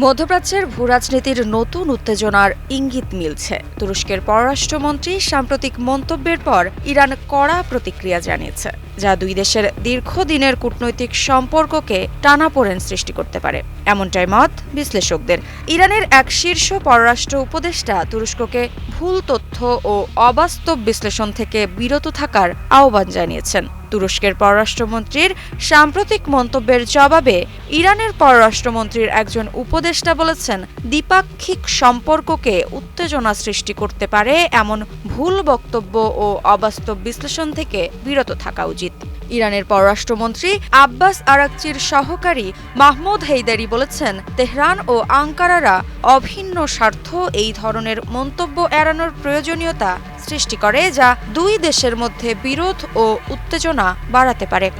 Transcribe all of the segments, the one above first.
মধ্যপ্রাচ্যের ভূরাজনীতির নতুন উত্তেজনার ইঙ্গিত মিলছে। তুরস্কের পররাষ্ট্রমন্ত্রী সাম্প্রতিক মন্তব্যের পর ইরান কড়া প্রতিক্রিয়া জানিয়েছে, যা দুই দেশের দীর্ঘদিনের কূটনৈতিক সম্পর্ককে টানাপোড়েন সৃষ্টি করতে পারে। এমনটাই মত বিশ্লেষকদের। ইরানের এক শীর্ষ পররাষ্ট্র উপদেষ্টা তুরস্ককে ভুল তথ্য ও অবাস্তব বিশ্লেষণ থেকে বিরত থাকার আহ্বান জানিয়েছেন। তুরস্কের পররাষ্ট্রমন্ত্রীর সাম্প্রতিক মন্তব্যের জবাবে ইরানের পররাষ্ট্রমন্ত্রীর একজন উপদেষ্টা বলেছেন, দ্বিপাক্ষিক সম্পর্ককে উত্তেজনা সৃষ্টি করতে পারে এমন ভুল বক্তব্য ও অবাস্তব বিশ্লেষণ থেকে বিরত থাকা উচিত। ইরানের পররাষ্ট্রমন্ত্রী আব্বাস আরাকচির সহকারী মাহমুদ হেইদারি বলেছেন, তেহরান ও আঙ্কারারা অভিন্ন স্বার্থ এই ধরনের মন্তব্য এড়ানোর প্রয়োজনীয়তা সৃষ্টি করে, যা দুই দেশের মধ্যে বিরোধ ও উত্তেজনা বাড়াতে পারে।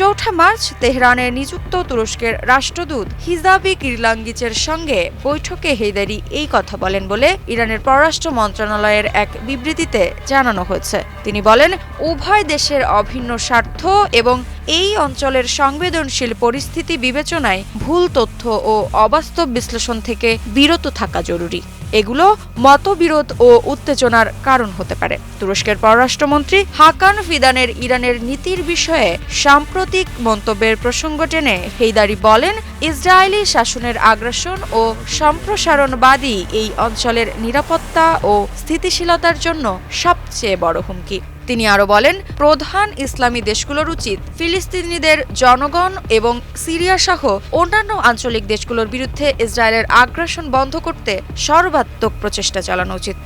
চৌঠা মার্চ তেহরানে নিযুক্ত তুরস্কের রাষ্ট্রদূত হিজাবি কিরলাঙ্গিচের সঙ্গে বৈঠকে হেদারি এই কথা বলেন বলে ইরানের পররাষ্ট্র মন্ত্রণালয়ের এক বিবৃতিতে জানানো হয়েছে। তিনি বলেন, উভয় দেশের অভিন্ন স্বার্থ এবং এই অঞ্চলের সংবেদনশীল পরিস্থিতি বিবেচনায় ভুল তথ্য ও অবাস্তব বিশ্লেষণ থেকে বিরত থাকা জরুরি। এগুলো মতবিরোধ ও উত্তেজনার কারণ হতে পারে। তুরস্কের পররাষ্ট্রমন্ত্রী হাকান ফিদানের ইরানের নীতির বিষয়ে সাম্প্রতিক মন্তব্যের প্রসঙ্গ টেনে হেইদারি বলেন, ইসরায়েলি শাসনের আগ্রাসন ও সম্প্রসারণবাদী এই অঞ্চলের নিরাপত্তা ও স্থিতিশীলতার জন্য সবচেয়ে বড় হুমকি। তিনি আরও বলেন, প্রধান ইসলামী দেশগুলোর উচিত ফিলিস্তিনিদের জনগণ এবং সিরিয়া সহ অন্যান্য আঞ্চলিক দেশগুলোর বিরুদ্ধে ইসরায়েলের আগ্রাসন বন্ধ করতে সর্বাত্মক প্রচেষ্টা চালানো উচিত।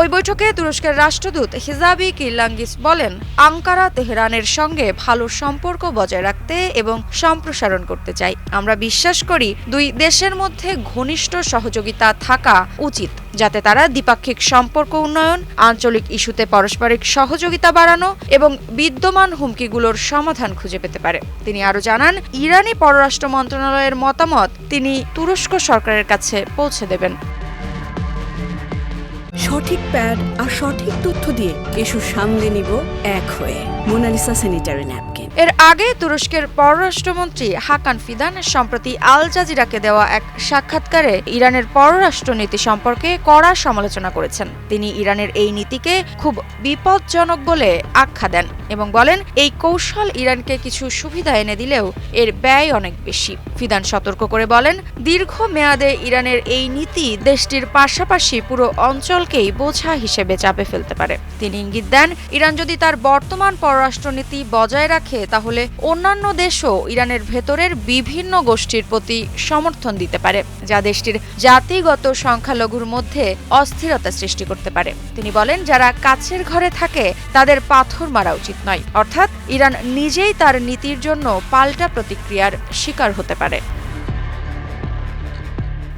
ওই বৈঠকে তুরস্কের রাষ্ট্রদূত হিজাবি কিরলাঙ্গিস বলেন, আঙ্কারা তেহরানের সঙ্গে ভালো সম্পর্ক বজায় রাখতে এবং সম্প্রসারণ করতে চাই। আমরা বিশ্বাস করি দুই দেশের মধ্যে ঘনিষ্ঠ সহযোগিতা থাকা উচিত, যাতে তারা দ্বিপাক্ষিক সম্পর্ক উন্নয়ন, আঞ্চলিক ইস্যুতে পারস্পরিক সহযোগিতা বাড়ানো এবং বিদ্যমান হুমকিগুলোর সমাধান খুঁজে পেতে পারে। তিনি আরও জানান, ইরানি পররাষ্ট্র মন্ত্রণালয়ের মতামত তিনি তুরস্ক সরকারের কাছে পৌঁছে দেবেন। সঠিক প্যাড আর সঠিক তথ্য দিয়ে এসব সামলে নিব এক হয়ে। Monalisa sanitary napkin. এর আগে তুরস্কের পররাষ্ট্রমন্ত্রী হাকান ফিদান সম্প্রতি আল জাজিরাকে দেওয়া এক সাক্ষাৎকারে ইরানের পররাষ্ট্রনীতি সম্পর্কে কড়া সমালোচনা করেছেন। তিনি ইরানের এই নীতিকে খুব বিপজ্জনক বলে আখ্যা দেন এবং বলেন, এই কৌশল ইরানকে কিছু সুবিধা এনে দিলেও এর ব্যয় অনেক বেশি। ফিদান সতর্ক করে বলেন, দীর্ঘ মেয়াদে ইরানের এই নীতি দেশটির পাশাপাশি পুরো অঞ্চলকেই বোঝা হিসেবে চাপে ফেলতে পারে। তিনি ইঙ্গিত দেন, ইরান যদি তার বর্তমান পররাষ্ট্রনীতি বজায় রাখে, তাহলে অন্যান্য দেশও ইরানের ভেতরের বিভিন্ন গোষ্ঠীর প্রতি সমর্থন দিতে পারে, যা দেশটির জাতিগত সংখ্যালঘুর মধ্যে অস্থিরতা সৃষ্টি করতে পারে। তিনি বলেন, যারা কাছের ঘরে থাকে, তাদের পাথর মারা উচিত নয়। অর্থাৎ, ইরান নিজেই তার নীতির জন্য পাল্টা প্রতিক্রিয়ার শিকার হতে পারে।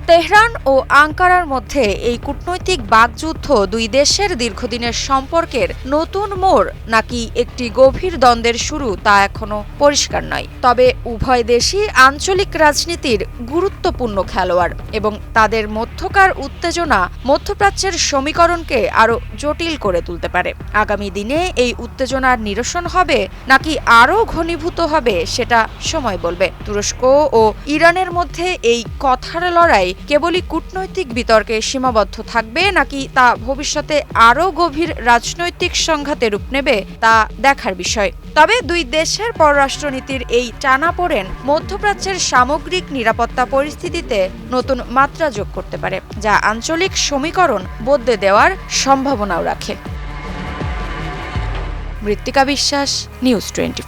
তেহরান ও আঙ্কারার মধ্যে এই কূটনৈতিক বাকযুদ্ধ দুই দেশের দীর্ঘদিনের সম্পর্কের নতুন মোড় নাকি একটি গভীর দ্বন্দ্বের শুরু তা এখনও পরিষ্কার নয়। তবে উভয় দেশই আঞ্চলিক রাজনীতির গুরুত্বপূর্ণ খেলোয়াড় এবং তাদের মধ্যকার উত্তেজনা মধ্যপ্রাচ্যের সমীকরণকে আরও জটিল করে তুলতে পারে। আগামী দিনে এই উত্তেজনার নিরসন হবে নাকি আরও ঘনীভূত হবে সেটা সময় বলবে। তুরস্ক ও ইরানের মধ্যে এই কথার লড়াই কেবলই কূটনৈতিক বিতর্কে সীমাবদ্ধ থাকবে নাকি তা ভবিষ্যতে আরও গভীর রাজনৈতিক সংঘাতে রূপ নেবে তা দেখার বিষয়। তবে দুই দেশের পররাষ্ট্রনীতির এই টানাপোড়েন মধ্যপ্রাচ্যের সামগ্রিক নিরাপত্তা পরিস্থিতিতে নতুন মাত্রা যোগ করতে পারে, যা আঞ্চলিক সমীকরণ বদলে দেওয়ার সম্ভাবনাও রাখে। মৃত্তিকা বিশ্বাস, নিউজ টোয়েন্টি